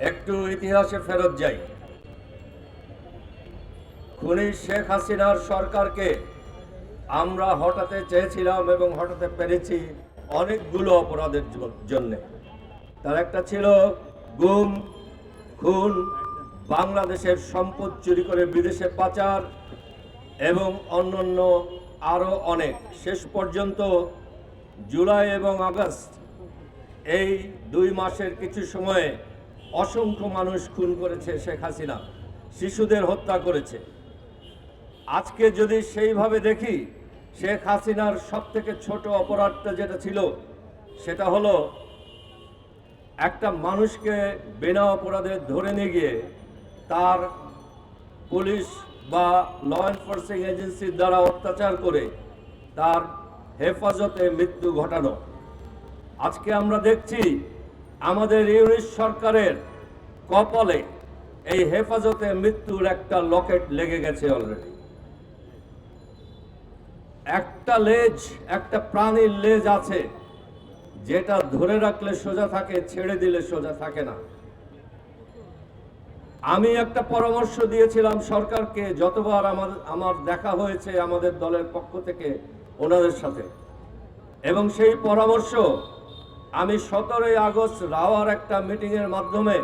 একটু ইতিহাসে ফেরত যাই। খুনি শেখ হাসিনার সরকারকে আমরা হটাতে চেয়েছিলাম এবং হটাতে পেরেছি অনেকগুলো অপরাধের জন্য। তার একটা ছিল গুম, খুন, বাংলাদেশের সম্পদ চুরি করে বিদেশে পাচার এবং অন্যান্য আরও অনেক। শেষ পর্যন্ত জুলাই এবং আগস্ট এই দুই মাসের কিছু সময়ে অসংখ্য মানুষ খুন করেছে শেখ হাসিনা, শিশুদের হত্যা করেছে। আজকে যদি সেইভাবে দেখি, শেখ হাসিনার সব থেকে ছোট অপরাধটা যেটা ছিল, সেটা হলো একটা মানুষকে বিনা অপরাধে ধরে নিয়ে গিয়ে তার পুলিশ বা ল এনফোর্সিং এজেন্সির দ্বারা অত্যাচার করে তার হেফাজতে মৃত্যু ঘটানো। আজকে আমরা দেখছি আমাদের ইউনিশ সরকারের কপালে এই হেফাজতে মৃত্যুর একটা লকেট লেগে গেছে অলরেডি একটা লেজ, একটা প্রাণীর লেজ আছে, যেটা ধরে রাখলে সোজা থাকে, ছেড়ে দিলে সোজা থাকে না। আমি একটা পরামর্শ দিয়েছিলাম সরকারকে যতবার আমার আমার দেখা হয়েছে আমাদের দলের পক্ষ থেকে ওনাদের সাথে। এবং সেই পরামর্শ আমি সতেরোই আগস্ট রাওয়ার একটা মিটিংয়ের মাধ্যমে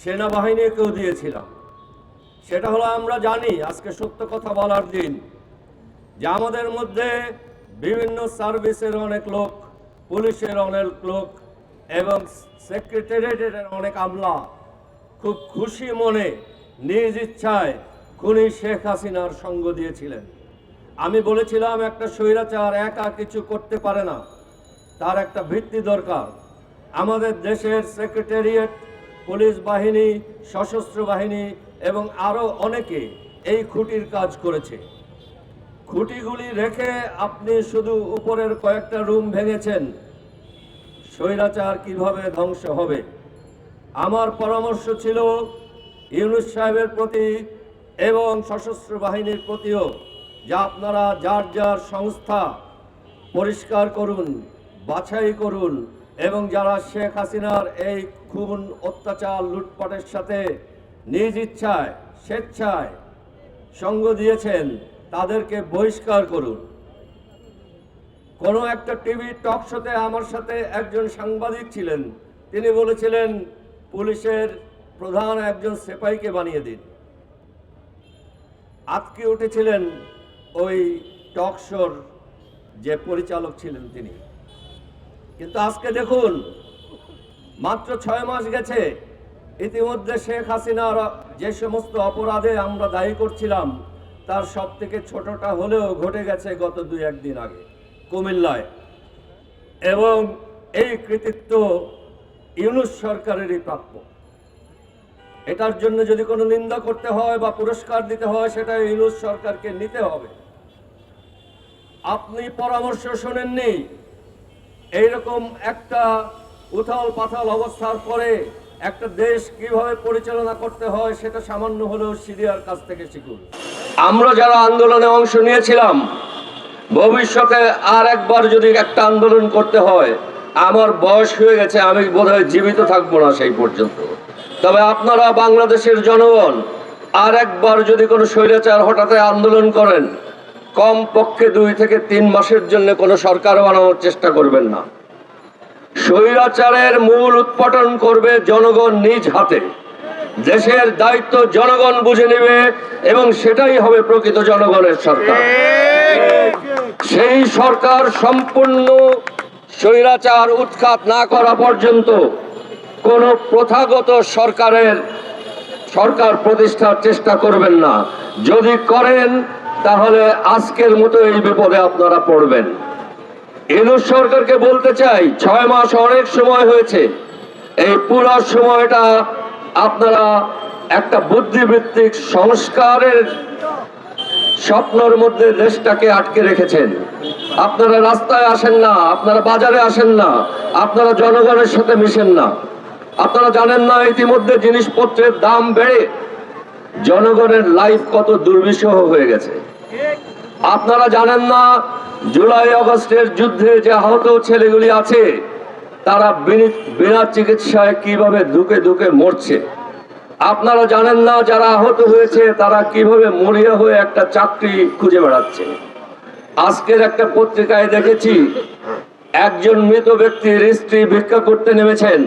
সেনাবাহিনীকেও দিয়েছিলাম। সেটা হলো আমরা জানি, আজকে সত্য কথা বলার দিন, যে আমাদের মধ্যে বিভিন্ন সার্ভিসের অনেক লোক, পুলিশের অনেক লোক এবং সেক্রেটারিয়েটের অনেক আমলা খুব খুশি মনে নিজ ইচ্ছায় খুনি শেখ হাসিনার সঙ্গ দিয়েছিলেন। আমি বলেছিলাম, একটা স্বৈরাচার একা কিছু করতে পারে না। তার একটা ভিত্তি দরকার। আমাদের দেশের সেক্রেটারিয়েট, পুলিশ বাহিনী, সশস্ত্র বাহিনী এবং আরও অনেকে এই খুঁটির কাজ করেছে। খুঁটিগুলি রেখে আপনি শুধু উপরের কয়েকটা রুম ভেঙেছেন। স্বৈরাচার কীভাবে ধ্বংস হবে? আমার পরামর্শ ছিল, ইউনুস সাহেবের প্রতি এবং সশস্ত্র বাহিনীর প্রতিও যে আপনারা যার যার সংস্থা পরিষ্কার করুন, বাছাই করুন এবং যারা শেখ হাসিনার এই খুন অত্যাচার লুটপাটের সাথে নিজ ইচ্ছায়, স্বেচ্ছায় সঙ্গ দিয়েছেন, তাদেরকে বহিষ্কার করুন। কোনো একটা টিভি টক শোতে আমার সাথে একজন সাংবাদিক ছিলেন, তিনি বলেছিলেন, পুলিশের প্রধান একজন সেপাইকে বানিয়ে দিন। আটকে উঠেছিলেন ওই টক শোর যে পরিচালক ছিলেন তিনি। কিন্তু আজকে দেখুন, মাত্র ছয় মাস গেছে, ইতিমধ্যে শেখ হাসিনার যে সমস্ত অপরাধে আমরা দায়ী করছিলাম, তার সব থেকে ছোটটা হলেও ঘটে গেছে গত দুই একদিন আগে, কুমিল্লায়। এবং এই কৃতিত্ব ইউনুস সরকারেরই প্রাপ্য। এটার জন্য যদি কোনো নিন্দা করতে হয় বা পুরস্কার দিতে হয়, সেটা ইউনুস সরকারকে নিতে হবে। আপনি পরামর্শ শোনেননি। এইরকম একটা উথাল পাথাল অবস্থার পরে একটা দেশ কীভাবে পরিচালনা করতে হয়, সেটা সামান্য হলেও সিরিয়ার কাছ থেকে শিখুন। আমরা যারা আন্দোলনে অংশ নিয়েছিলাম, ভবিষ্যতে আর একবার যদি একটা আন্দোলন করতে হয়, আমার বয়স হয়ে গেছে, আমি বোধহয় জীবিত থাকব না সেই পর্যন্ত। তবে আপনারা বাংলাদেশের জনগণ, আর একবার যদি কোনো স্বৈরাচার হঠাৎ আন্দোলন করেন কম পক্ষে দুই থেকে তিন মাসের জন্য কোনো সরকার বানানোর চেষ্টা করবেন না। স্বৈরাচারের মূল উৎপাটন করবে জনগণ নিজ হাতে। দেশের দায়িত্ব জনগণ বুঝে নেবে এবং সেটাই হবে প্রকৃত জনগণের সরকার। সেই সরকার সম্পূর্ণ স্বৈরাচার উৎখাত না করা পর্যন্ত কোন প্রথাগত সরকারের সরকার প্রতিষ্ঠার চেষ্টা করবেন না। যদি করেন তাহলে আজকের মতো এই বিপদে আপনারা পড়বেন। ইনুস সরকারকে বলতে চাই, ছয় মাস অনেক সময় হয়েছে। এই পুরো সময়টা আপনারা একটা বুদ্ধিবৃত্তিক সংস্কারের স্বপ্নর মধ্যে দেশটাকে আটকে রেখেছেন। আপনারা রাস্তায় আসেন না, আপনারা বাজারে আসেন না, আপনারা জনগণের সাথে মিশেন না। আপনারা জানেন না ইতিমধ্যে জিনিসপত্রের দাম বেড়ে জনগণের লাইফ কত দুর্বিষহ হয়ে গেছে। আপনারা জানেন না, জুলাই আগস্টের যুদ্ধে যে আহত ছেলেগুলি আছে, তারা বিনা চিকিৎসায় কীভাবে ধুকে ধুকে মরছে? আপনারা জানেন না, যারা আহত হয়েছে, তারা কীভাবে মরিয়া হয়ে একটা চাকরি খুঁজে বেড়াচ্ছে? আজকের একটা পত্রিকায় দেখেছি, একজন মৃত ব্যক্তির স্ত্রী ভিক্ষা করতে নেমেছেন।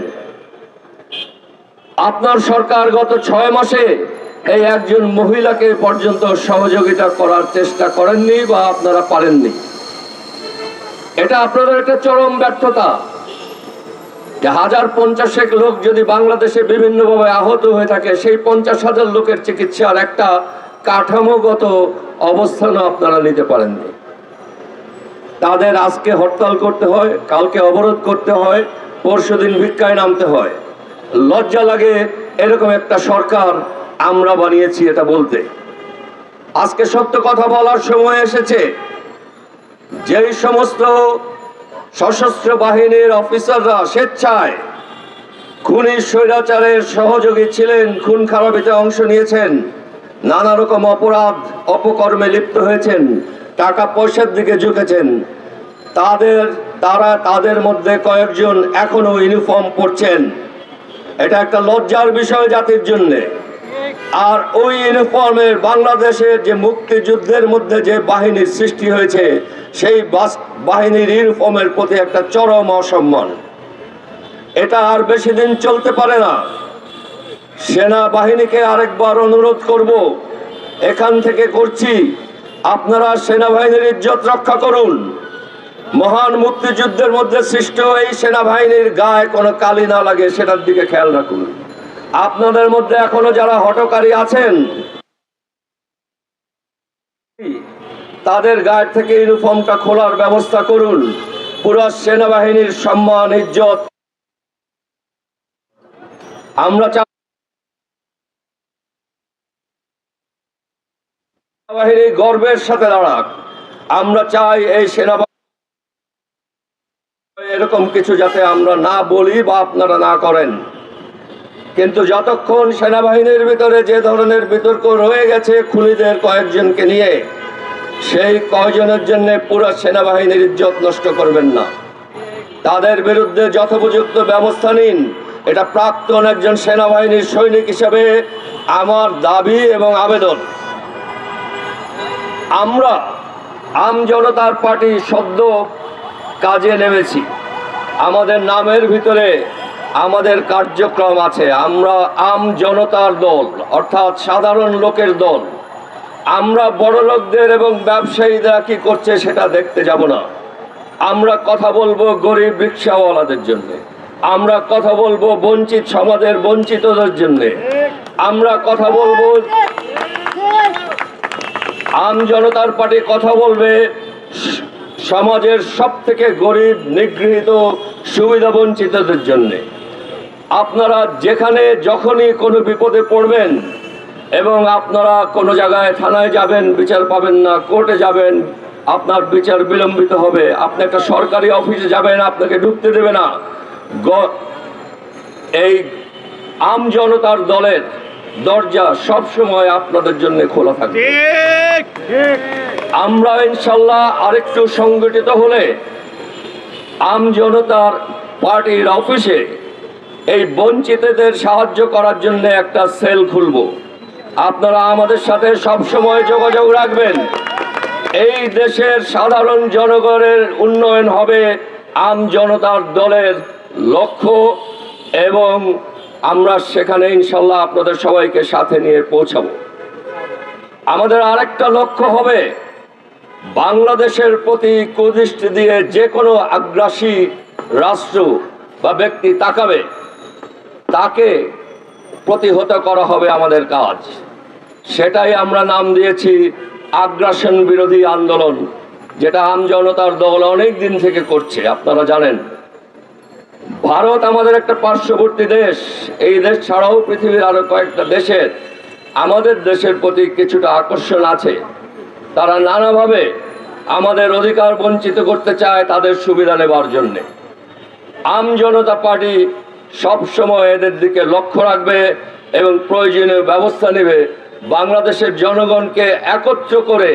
আপনার সরকার গত ছয় মাসে এই একজন মহিলাকে পর্যন্ত সহযোগিতা করার চেষ্টা করেননি বা আপনারা পারেননি। এটা আপনাদের একটা চরম ব্যর্থতা। হাজার পঞ্চাশেক লোক যদি বাংলাদেশে বিভিন্নভাবে আহত হয়ে থাকে, সেই পঞ্চাশ হাজার লোকের চিকিৎসার একটা কাঠামোগত অবস্থানও আপনারা নিতে পারেননি। তাদের আজকে হরতাল করতে হয়, কালকে অবরোধ করতে হয়, পরশুদিন ভিক্ষায় নামতে হয়। লজ্জা লাগে এরকম একটা সরকার আমরা বানিয়েছি এটা বলতে। আজকে সত্য কথা বলার সময় এসেছে। যেই সমস্ত সশস্ত্র বাহিনীর অফিসাররা স্বেচ্ছায় খুনি স্বৈরাচারের সহযোগী ছিলেন, খুন খারাপিতে অংশ নিয়েছেন, নানা রকম অপরাধ, অপকর্মে লিপ্ত হয়েছেন, টাকা পয়সার দিকে ঝুঁকেছেন, তাদের তারা তাদের মধ্যে কয়েকজন এখনও ইউনিফর্ম পরছেন। এটা একটা লজ্জার বিষয় জাতির জন্যে। আর ওই ইউনিফর্মের বাংলাদেশের যে মুক্তিযুদ্ধের মধ্যে যে বাহিনীর সৃষ্টি হয়েছে, সেই বাহিনীর ইউনিফর্মের প্রতি একটা চরম অসম্মান। এটা আর বেশি দিন চলতে পারে না। সেনাবাহিনীকে আরেকবার অনুরোধ করব, এখান থেকে করছি। আপনারা সেনাবাহিনীর ইজ্জত রক্ষা করুন। মহান মুক্তিযুদ্ধের মধ্যে সৃষ্ট এই সেনাবাহিনীর গায়ে কোনো কালি না লাগে, সেটার দিকে খেয়াল রাখুন। আপনাদের মধ্যে এখনও যারা হটকারী আছেন, তাদের গায়ের থেকে ইউনিফর্মটা খোলার ব্যবস্থা করুন। পুরো সেনাবাহিনীর সম্মান, ইজ্জত। আমরা সেনাবাহিনী গর্বের সাথে দাঁড়াক। আমরা চাই এই সেনাবাহিনী এরকম কিছু যাতে আমরা না বলি বা আপনারা না করেন। কিন্তু যতক্ষণ সেনাবাহিনীর ভিতরে যে ধরনের বিতর্ক রয়ে গেছে খুনিদের কয়েকজনকে নিয়ে, সেই কয়জনের জন্য পুরো সেনাবাহিনীর ইজ্জত নষ্ট করবেন না। তাদের বিরুদ্ধে যথোপযুক্ত ব্যবস্থা নিন। এটা প্রাক্তন একজন সেনাবাহিনীর সৈনিক হিসেবে আমার দাবি এবং আবেদন। আমরা আম জনতার পার্টি সদ্য কাজে নেমেছি। আমাদের নামের ভিতরে আমাদের কার্যক্রম আছে। আমরা আম জনতার দল, অর্থাৎ সাধারণ লোকের দল। আমরা বড় লোকদের এবং ব্যবসায়ীরা কি করছে সেটা দেখতে যাব না। আমরা কথা বলব গরিব রিক্সাওয়ালাদের জন্য। আমরা কথা বলব বঞ্চিত সমাজের বঞ্চিতদের জন্য। আমরা কথা বলব আম জনতার পার্টি কথা বলবে। সমাজের সব থেকে গরিব, নিগৃহীত, সুবিধা বঞ্চিতদের জন্য। আপনারা যেখানে যখনই কোনো বিপদে পড়বেন এবং আপনারা কোনো জায়গায় থানায় যাবেন বিচার পাবেন না কোর্টে যাবেন আপনার বিচার বিলম্বিত হবে। আপনি একটা সরকারি অফিসে যাবেন আপনাকে ঢুকতে দেবে না। এই আম জনতার দলের দরজা সব সময় আপনাদের জন্য খোলা থাকবে। আমরা ইনশাল্লাহ আরেকটু সংগঠিত হলে আম জনতার পার্টির অফিসে এই বঞ্চিতদের সাহায্য করার জন্য একটা সেল খুলব। আপনারা আমাদের সাথে সব সময় যোগাযোগ রাখবেন। এই দেশের সাধারণ জনগণের উন্নয়ন হবে আম জনতার দলের লক্ষ্য এবং আমরা সেখানে ইনশাল্লাহ আপনাদের সবাইকে সাথে নিয়ে পৌঁছাবো। আমাদের আরেকটা লক্ষ্য হবে বাংলাদেশের প্রতি কুদৃষ্টি দিয়ে যে কোনো আগ্রাসী রাষ্ট্র বা ব্যক্তি তাকাবে। তাকে প্রতিহত করা হবে আমাদের কাজ। সেটাই আমরা নাম দিয়েছি আগ্রাসন বিরোধী আন্দোলন, যেটা আমজনতার দল অনেক দিন থেকে করছে, আপনারা জানেন। ভারত আমাদের একটা পার্শ্ববর্তী দেশ, এই দেশ ছাড়াও পৃথিবীর আরও কয়েকটা দেশের আমাদের দেশের প্রতি কিছুটা আকর্ষণ আছে। তারা নানাভাবে আমাদের অধিকার বঞ্চিত করতে চায় তাদের সুবিধা নেবার জন্যে। আম জনতা পার্টি সব সময় এদের দিকে লক্ষ্য রাখবে এবং প্রয়োজনীয় ব্যবস্থা নেবে। বাংলাদেশের জনগণকে একত্র করে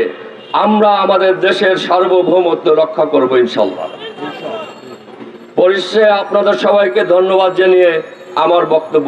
আমরা আমাদের দেশের সার্বভৌমত্ব রক্ষা করব ইনশাল্লাহ। পরিশেষে আপনাদের সবাইকে ধন্যবাদ জানিয়ে আমার বক্তব্য